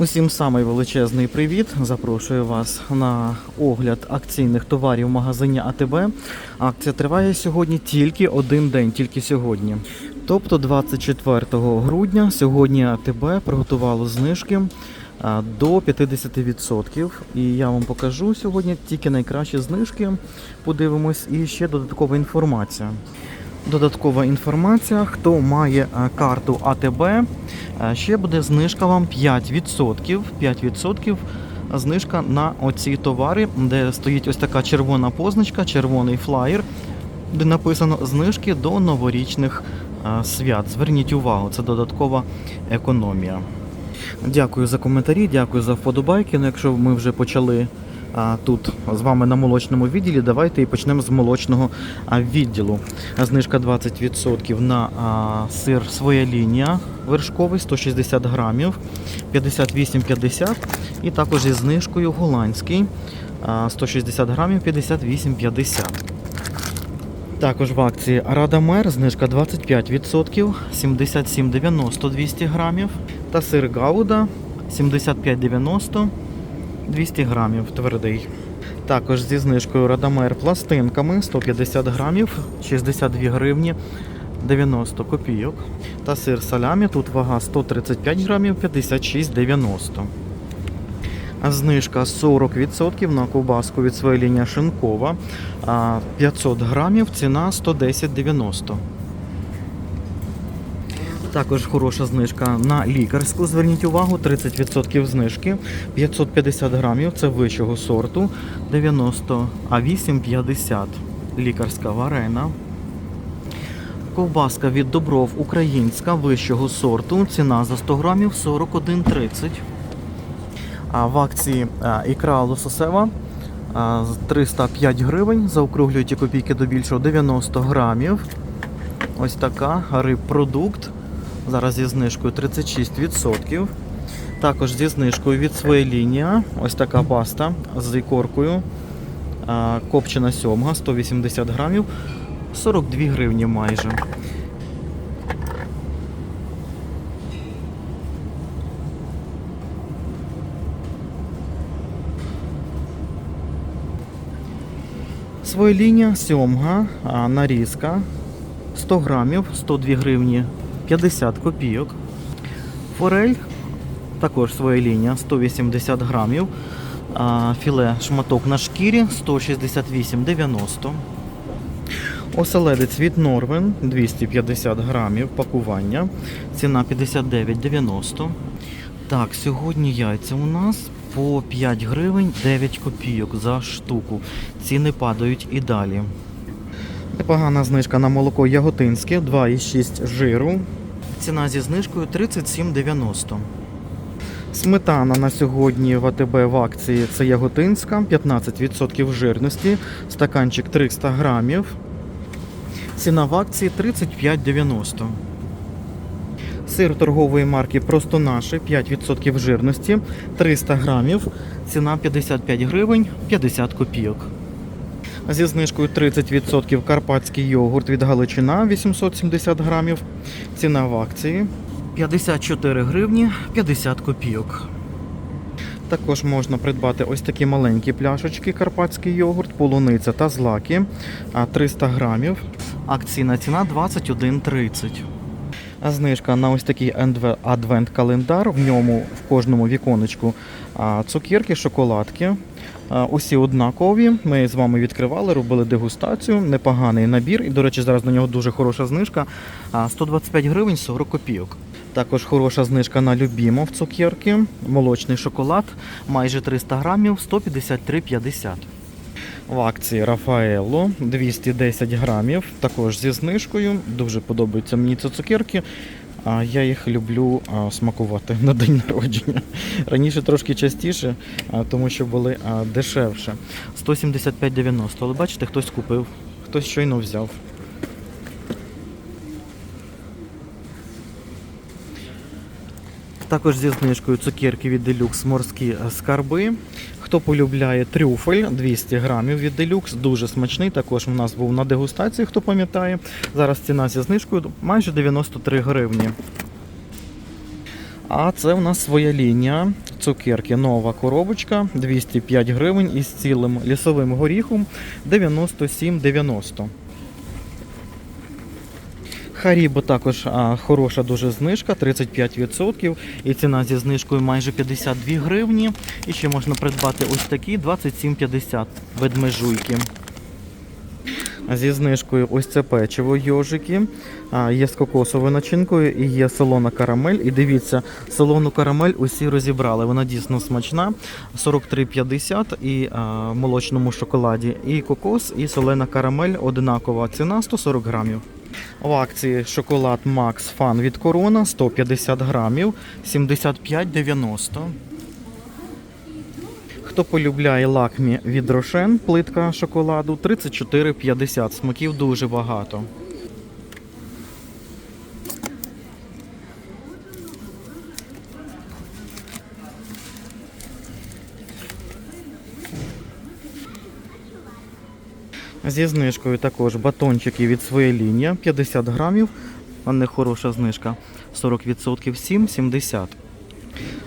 Усім самий величезний привіт. Запрошую вас на огляд акційних товарів в магазині АТБ. Акція триває сьогодні тільки один день, тільки сьогодні. Тобто 24 грудня сьогодні АТБ приготувало знижки до 50%. І я вам покажу сьогодні тільки найкращі знижки. Подивимось і ще додаткова інформація. Додаткова інформація, хто має е, карту АТБ, е, ще буде знижка вам 5%. 5% знижка на оці товари, де стоїть ось така червона позначка, червоний флаєр, де написано знижки до новорічних е, свят. Зверніть увагу, це додаткова економія. Дякую за коментарі, дякую за вподобайки. Ну, якщо ми вже почали тут з вами на молочному відділі, давайте і почнемо з молочного відділу. Знижка 20% на сир своя лінія вершковий 160 грамів 58,50 і також зі знижкою голландський 160 грамів 58,50. Також в акції Радамер знижка 25%, 77,90 200 грамів. Та сир Гауда 75,90 200 грамів твердий. Також зі знижкою Радамер пластинками 150 грамів 62 гривні 90 копійок. Та сир салямі тут вага 135 грамів 56,90. А Знижка 40% на ковбаску від своєї лінії шинкова. 500 грамів, ціна 110,90. Також хороша знижка на лікарську. Зверніть увагу, 30% знижки. 550 грамів, це вищого сорту. 90, а 8,50 лікарська варена. Ковбаска від Добров українська вищого сорту. Ціна за 100 грамів 41,30. А в акції а, ікра лососева 305 гривень. Заокруглюють копійки до більшого 90 грамів. Ось така рибпродукт. Зараз зі знижкою 36%. Також зі знижкою від своєї лінії. Ось така паста з ікоркою. Копчена сьомга 180 грамів. 42 гривні майже. Своєління сьомга, нарізка 100 грамів, 102 гривні 50 копійок. Форель також своєління 180 грамів. Філе шматок на шкірі 168,90. Оселедець від Норвен 250 грамів пакування. Ціна 59,90. Так, сьогодні яйця у нас по 5 гривень 9 копійок за штуку. Ціни падають і далі. Непогана знижка на молоко яготинське 2,6 жиру. Ціна зі знижкою 37,90. Сметана на сьогодні в АТБ в акції це яготинська, 15% жирності, стаканчик 300 грамів. Ціна в акції 35,90. Сир торгової марки Просто наше 5% жирності, 300 грамів. Ціна 55 гривень 50 копійок. Зі знижкою 30% карпатський йогурт від Галичина 870 грамів. Ціна в акції 54 гривні 50 копійок. Також можна придбати ось такі маленькі пляшечки карпатський йогурт, полуниця та злаки 300 грамів. Акційна ціна 21,30. А Знижка на ось такий адвент-календар. В ньому в кожному віконечку цукерки, шоколадки. Усі однакові. Ми з вами відкривали, робили дегустацію. Непоганий набір. І, до речі, зараз на нього дуже хороша знижка. 125 гривень 40 копійок. Також хороша знижка на Любімов цукерки. Молочний шоколад майже 300 грамів 153,50. В акції Рафаело 210 грамів, також зі знижкою. Дуже подобаються мені ці цукерки. Я їх люблю смакувати на день народження. Раніше трошки частіше, тому що були дешевше. 175,90. Але бачите, хтось купив, хтось щойно взяв. Також зі знижкою цукерки від Deluxe морські скарби. Хто полюбляє трюфель 200 грамів від Deluxe, дуже смачний. Також у нас був на дегустації, хто пам'ятає. Зараз ціна зі знижкою майже 93 гривні. А це у нас своя лінія. Цукерки нова коробочка 205 гривень із цілим лісовим горіхом 97,90. Харібо також а, хороша дуже знижка, 35%. І ціна зі знижкою майже 52 гривні. І ще можна придбати ось такі 27,50 ведмежуйки. Зі знижкою ось це печиво йожики. Є з кокосовою начинкою і є солона карамель. І дивіться, солону карамель усі розібрали. Вона дійсно смачна. 43,50 і а, молочному шоколаді. І кокос, і солена карамель одинакова ціна 140 грамів. В акції шоколад Max Fun від Корона 150 грамів 75,90. Хто полюбляє лакмі від Рошен, плитка шоколаду 34,50. Смаків дуже багато. Зі знижкою також батончики від своєї лінії 50 грамів. А не хороша знижка. 40% 7,70.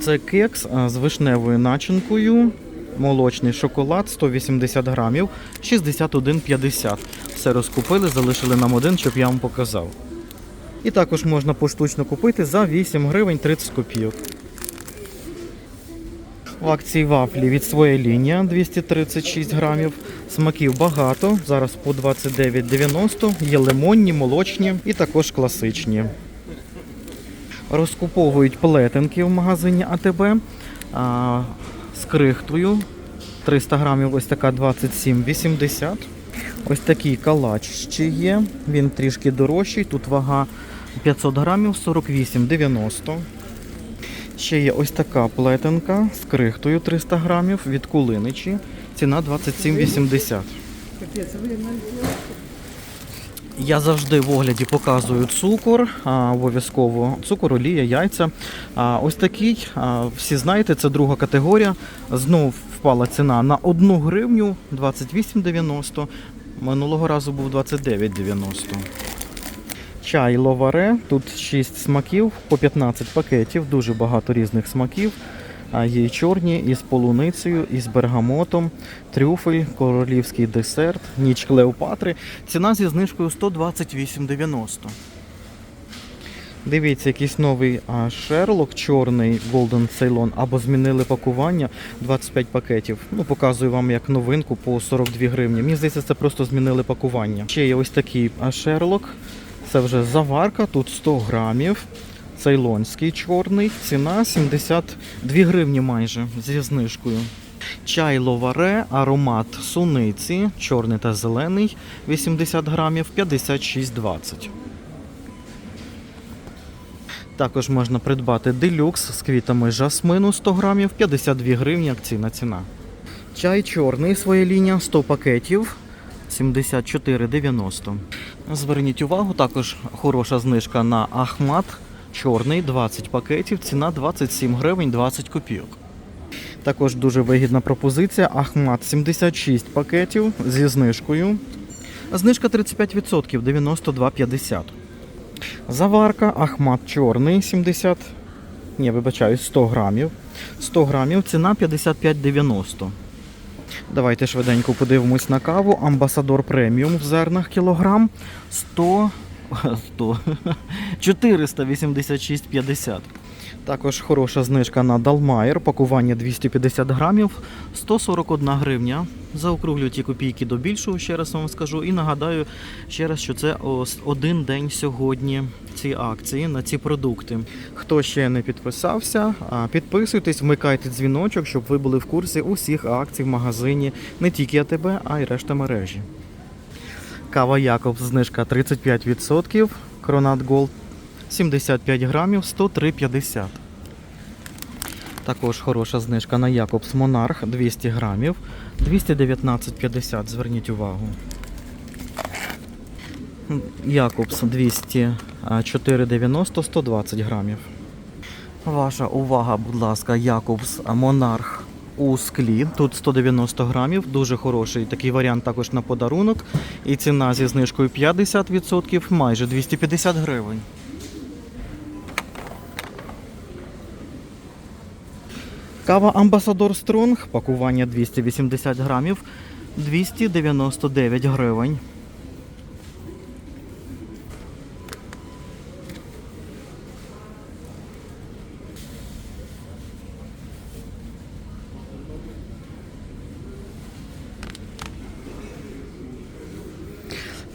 Це кекс з вишневою начинкою. Молочний шоколад 180 грамів 61,50. Все розкупили, залишили нам один, щоб я вам показав. І також можна поштучно купити за 8 гривень 30 копійок. В акції вафлі від своєї лінії 236 грамів. Смаків багато. Зараз по 29,90. Є лимонні, молочні і також класичні. Розкуповують плетенки в магазині АТБ а, з крихтою. 300 грамів, ось така 27,80. Ось такий калач ще є. Він трішки дорожчий. Тут вага 500 грамів 48,90. Ще є ось така плетенка з крихтою 300 грамів від кулиничі. Ціна 27,80. Я завжди в огляді показую цукор, обов'язково цукор, олія, яйця. Ось такий, всі знаєте, це друга категорія. Знов впала ціна на 1 гривню 28,90. Минулого разу був 29,90. Чай ловаре, тут 6 смаків, по 15 пакетів, дуже багато різних смаків. А Є чорні, і з полуницею, і з бергамотом, трюфель, королівський десерт, ніч Клеопатри. Ціна зі знижкою 128,90. Дивіться, якийсь новий Шерлок чорний Golden Ceylon, або змінили пакування 25 пакетів. Ну, показую вам як новинку по 42 гривні. Мені здається, це просто змінили пакування. Ще є ось такий Шерлок. Це вже заварка, тут 100 грамів. Цейлонський чорний, ціна 72 гривні майже зі знижкою. Чай ловаре, аромат суниці, чорний та зелений, 80 грамів, 56,20. Також можна придбати делюкс з квітами жасмину 100 грамів, 52 гривні акційна ціна. Чай чорний своя лінія 100 пакетів 74,90. Зверніть увагу, також хороша знижка на Ахмат чорний 20 пакетів, ціна 27 гривень 20 копійок. Також дуже вигідна пропозиція. Ахмат 76 пакетів зі знижкою. Знижка 35%, 92,50. Заварка Ахмат чорний 70. Ні, вибачаю, 100 грамів. 100 грамів, ціна 55,90. Давайте швиденько подивимось на каву. Амбасадор преміум в зернах кілограм 100, 100 486,50. Також хороша знижка на Далмайер, пакування 250 грамів, 141 гривня. Заокруглю ті копійки до більшого, ще раз вам скажу. І нагадаю ще раз, що це один день сьогодні ці акції на ці продукти. Хто ще не підписався, підписуйтесь, вмикайте дзвіночок, щоб ви були в курсі усіх акцій в магазині, не тільки АТБ, а й решта мережі. Кава Якобс знижка 35%, Кронат Голд 75 грамів 103,50. Також хороша знижка на Якобс Монарх 200 грамів 219,50. Зверніть увагу. Якобс 204,90 120 грамів. Ваша увага, будь ласка, Якобс Монарх у склі. Тут 190 грамів. Дуже хороший такий варіант також на подарунок. І ціна зі знижкою 50%, майже 250 гривень. Кава Амбасадор Стронг, пакування 280 грамів, 299 гривень.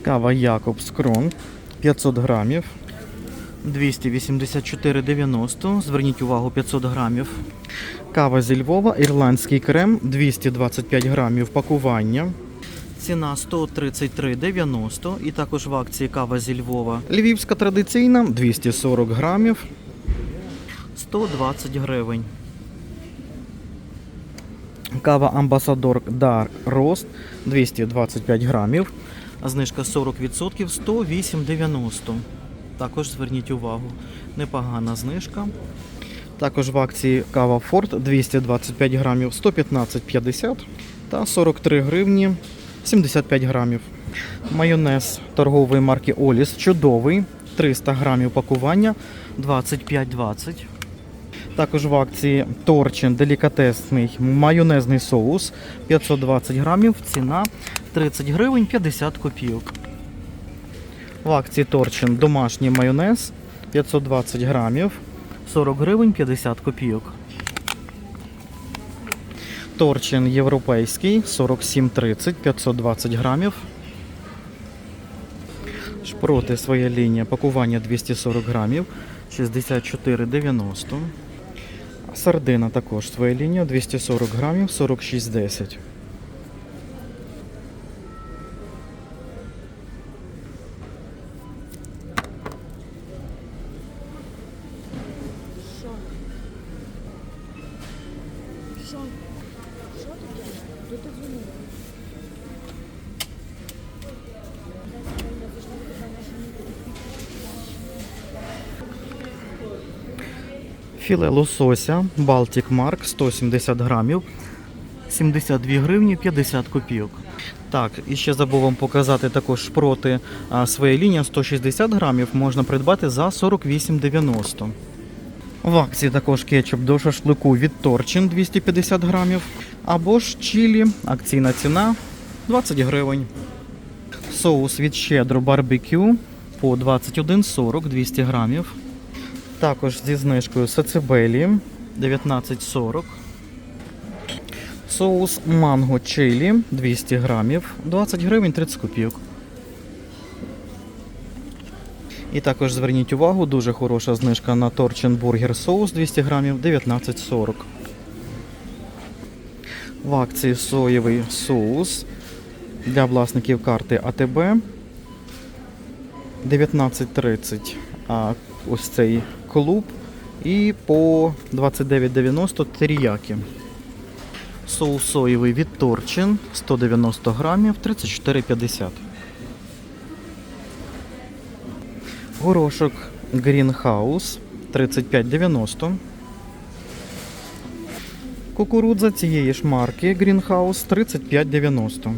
Кава Якобс Крон 500 грамів. 284,90. Зверніть увагу 500 грамів. Кава зі Львова, ірландський крем 225 грамів пакування. Ціна 133,90. І також в акції кава зі Львова. Львівська традиційна 240 грамів. 120 гривень. Кава Амбасадор Dark Roast 225 грамів. Знижка 40% 108,90. Також зверніть увагу. Непогана знижка. Також в акції кава Форт 225 грамів 115,50 та 43 гривні 75 грамів. Майонез торгової марки Оліс чудовий 300 грамів пакування 25,20. Також в акції Торчин делікатесний майонезний соус 520 грамів, ціна 30 гривень 50 копійок. В акції Торчин домашній майонез 520 грамів 40 гривень 50 копійок. Торчин європейський 47,30 520 грамів. Шпроти своя лінія пакування 240 грамів 64,90. Сардина також своя лінія 240 грамів 46,10. Філе лосося Baltic Mark 170 грамів 72 гривні 50 копійок. Так, і ще забув вам показати також шпроти а, своя лінія 160 грамів можна придбати за 48,90. В акції також кетчуп до шашлику від Торчин 250 грамів. Або ж чилі, акційна ціна 20 гривень. Соус від щедро барбекю по 21,40 200 грамів. Також зі знижкою сацебелі 19,40. Соус манго чилі 200 грамів, 20 гривень 30 копійок. І також зверніть увагу, дуже хороша знижка на торчин бургер соус 200 грамів 19,40. В акції соєвий соус для власників карти АТБ 19.30. А ось цей клуб. І по 29,90 теріяки. Соус соєвий від Торчин 190 грамів 34,50. Горошок Greenhouse 35,90. Кукурудза цієї ж марки Greenhouse 35,90.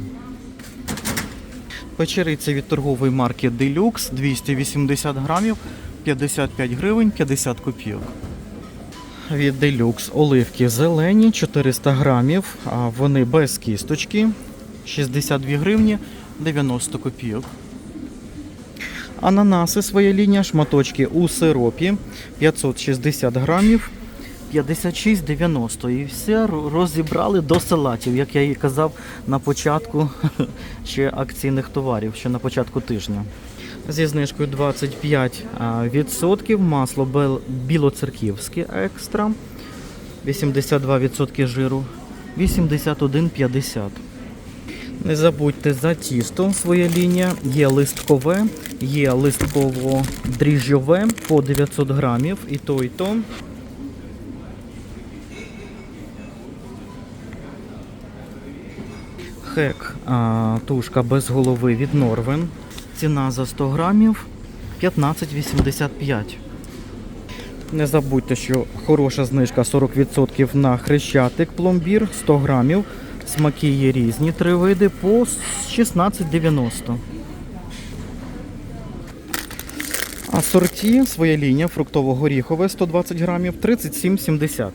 Печериця від торгової марки Deluxe 280 грамів 55 гривень 50 копійок. Від Deluxe оливки зелені 400 грамів, а вони без кісточки 62 гривні 90 копійок. Ананаси своя лінія, шматочки у сиропі 560 грамів 56,90. І все розібрали до салатів, як я і казав на початку ще акційних товарів, ще на початку тижня. Зі знижкою 25% масло білоцерківське екстра 82% жиру 81,50. Не забудьте за тісто своя лінія. Є листкове, є листково-дріжджове по 900 грамів і то, і то. Хек, а, тушка без голови від Норвен. Ціна за 100 грамів 15,85. Не забудьте, що хороша знижка 40% на хрещатик пломбір 100 грамів. Смаки є різні, три види по 16,90. Асорті, своя лінія, фруктово-горіхове 120 грамів 37,70.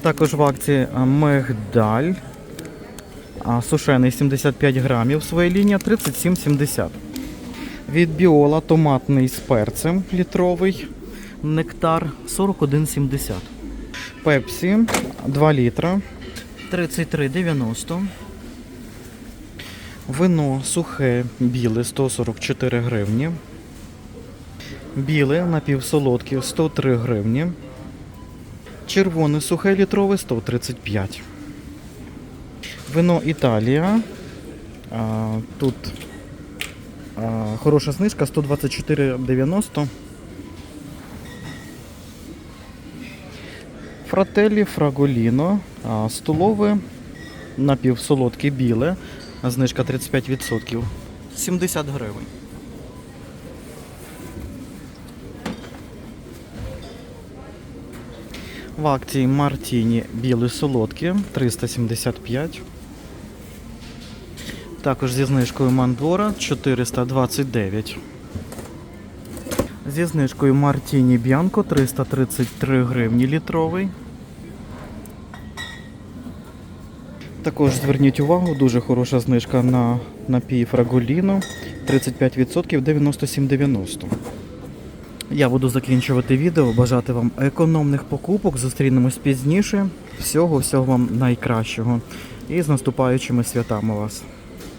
Також в акції а, мигдаль. Сушений 75 грамів своя лінія 37,70. Від Біола томатний з перцем літровий. Нектар 41,70. Пепсі 2 літра 33,90. Вино сухе біле 144 гривні. Біле напівсолодке 103 гривні. Червоне сухе літрове 135. Вино Італія. Тут хороша знижка 124,90. Фрателі Фраголіно. Столове напівсолодке біле. Знижка 35%. 70 гривень. В акції Мартіні білий солодкі 375. Також зі знижкою Мандора 429. Зі знижкою Мартіні Б'янко 333 гривні літровий. Також зверніть увагу, дуже хороша знижка на напій Фраголіно 35% 97,90. Я буду закінчувати відео. Бажати вам економних покупок. Зустрінемось пізніше. Всього, всього вам найкращого. І з наступаючими святами вас.